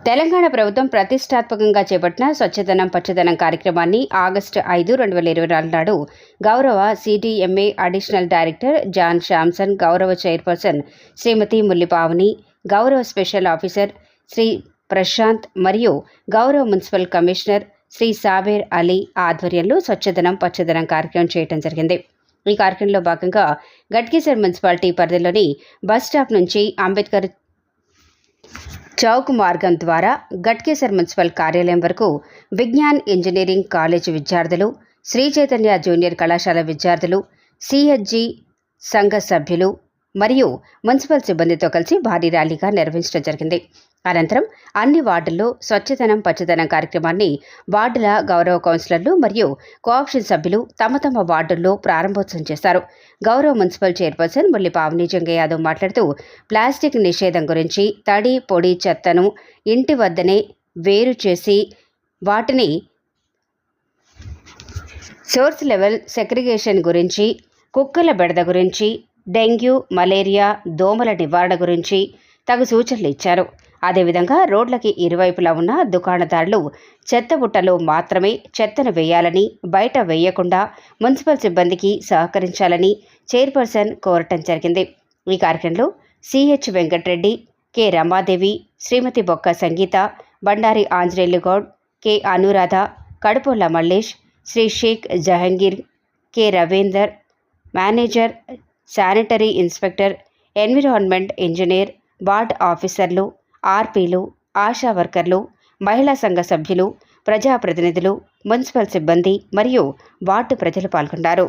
తెలంగాణ ప్రభుత్వం ప్రతిష్టాత్మకంగా చేపట్టిన స్వచ్ఛదనం పచ్చదనం కార్యక్రమాన్ని ఆగస్టు ఐదు రెండు వేల ఇరవై నాలుగు నాడు గౌరవ CDMA additional director John Samson గౌరవ చైర్పర్సన్ శ్రీమతి ముల్లిపావని గౌరవ స్పెషల్ ఆఫీసర్ శ్రీ ప్రశాంత్ మరియు గౌరవ మున్సిపల్ కమిషనర్ శ్రీ సాబేర్ అలీ ఆధ్వర్యంలో స్వచ్ఛదనం పచ్చదనం కార్యక్రమం చేయడం జరిగింది. ఈ కార్యక్రమంలో భాగంగా గట్కేసర్ మున్సిపాలిటీ పరిధిలోని బస్ స్టాప్ నుంచి అంబేద్కర్ చౌక్ మార్గం ద్వారా గట్కేసర్ మున్సిపల్ కార్యాలయం వరకు విజ్ఞాన్ ఇంజనీరింగ్ కాలేజ్ విద్యార్థులు శ్రీ చైతన్య జూనియర్ కళాశాల విద్యార్థులు సిహెచ్జి సంఘ సభ్యులు మరియు మున్సిపల్ సిబ్బందితో కలిసి భారీ ర్యాలీగా నిర్వహించడం జరిగింది. అనంతరం అన్ని వార్డుల్లో స్వచ్ఛతనం పచ్చదనం కార్యక్రమాన్ని వార్డుల గౌరవ కౌన్సిలర్లు మరియు కోఆప్షన్ సభ్యులు తమ తమ వార్డుల్లో ప్రారంభోత్సవం చేశారు. గౌరవ మున్సిపల్ చైర్పర్సన్ ముల్లి పావని జంగ యాదవ్ మాట్లాడుతూ ప్లాస్టిక్ నిషేధం గురించి తడి పొడి చెత్తను ఇంటి వద్దనే వేరు చేసి వాటిని సోర్స్ లెవెల్ సెగ్రిగేషన్ గురించి కుక్కల బెడద గురించి డెంగ్యూ మలేరియా దోమల నివారణ గురించి తగు సూచనలు ఇచ్చారు. అదేవిధంగా రోడ్లకి ఇరువైపులా ఉన్న దుకాణదారులు చెత్త బుట్టలో మాత్రమే చెత్తను వేయాలని బయట వేయకుండా మున్సిపల్ సిబ్బందికి సహకరించాలని చైర్పర్సన్ కోరటం జరిగింది. ఈ కార్యక్రమంలో CH Venkatareddy K Ramadevi Shrimati Bokka Sangeetha Bandari Anjaneyulu Goud K Anuradha Kadupula Mallesh Shri Sheikh Jahangir K Ravinder manager sanitary inspector environment engineer ward ఆఫీసర్లు ఆర్పీలు ఆశా వర్కర్లు మహిళా సంఘ సభ్యులు ప్రజాప్రతినిధులు మున్సిపల్ సిబ్బంది మరియు వార్డు ప్రజలు పాల్గొన్నారు